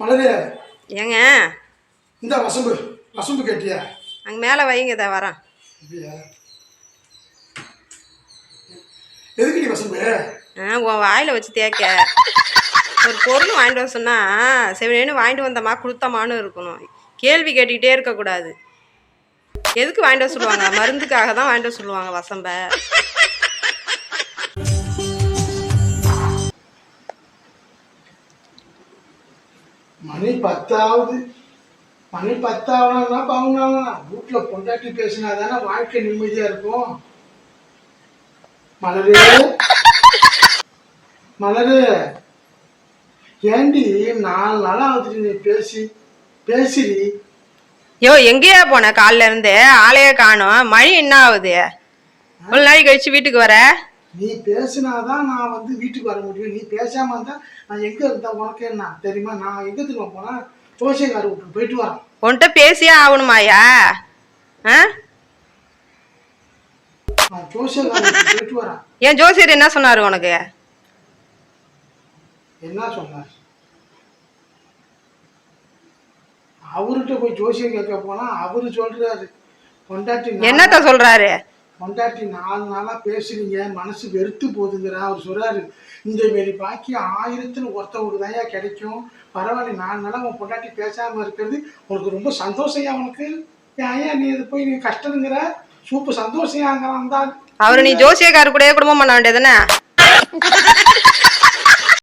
மலரே. ஏங்க? இந்த வசம்பு. வசம்பு கேட்டியா? அங்கே மேலே வைங்க இதை வரேன். இல்லையா எதுக்குடி வசம்பு? ஆ உன் வாயில் வச்சு தேய்க்க. ஒரு பொருள் வாங்கிட்டு வர சொன்னால் செவனேன்னு வாங்கிட்டு வந்தம்மா கொடுத்தமான்னு இருக்கணும். கேள்வி கேட்டுக்கிட்டே இருக்கக்கூடாது. எதுக்கு வாங்கிட்டு வர சொல்லுவாங்க? மருந்துக்காக தான் வாங்கிட்டு வர சொல்லுவாங்க வசம்ப. மணி பத்தாவது மணி பத்தாவதுனா பவுனாங்க வீட்டில் பொண்டாட்டி பேசினா தானே வாழ்க்கை நிம்மதியாக இருக்கும். மலரு. மலரு. ஏண்டி நாலு நாளாக வந்துட்டு நீ பேசி பேசிடி. யோ எங்கேயா போன? காலைல இருந்து ஆளையே காணும். மழை என்ன ஆகுது ஒரு நாளைக்கு கழிச்சு வீட்டுக்கு வர? நீ பேசினாதான் நான் வந்து வீட்டுக்கு வர முடியும். நீ பேசாம இருந்தா நான் எங்க இருந்தா உனக்கு என்ன? தெரியுமா? நான் எங்க திரும்ப போனா ஜோசியக்கார விட்டு போயிட்டு வரேன். உன்கிட்ட பேசியே ஆகணுமாயா ஆ? நான் ஜோசியக்கார வீட்டுக்கு போயிட்டு வரேன். ஏன் ஜோசியர் என்ன சொன்னார் உனக்கு? என்ன சொன்னார்? அவர்கிட்ட போய் ஜோசியம் கேட்க போனா அவரு சொல்றாரு. பொண்டாட்டி நாலு- என்னத்த சொல்றாரு? பொண்டாட்டி நாலு நாளா பேசுறீங்க மனசு வெறுத்து போகுதுங்கிற அவர் சொல்றாரு. இந்த மாரி பாக்கி ஆயிரத்துல ஒருத்தவங்களுக்கு தான் கிடைக்கும். பரவாயில்ல நாலு நாளாக உன் பொண்டாட்டி பேசாம இருக்கிறது உனக்கு ரொம்ப சந்தோஷம் அவனுக்கு ஏன் நீ இது போய் நீ கஷ்டங்கிற சூப்பு சந்தோஷம் தான் அவர் நீ ஜோசியக்காரர் கூடயே குடும்பம் பண்ண வேண்டியதுதானே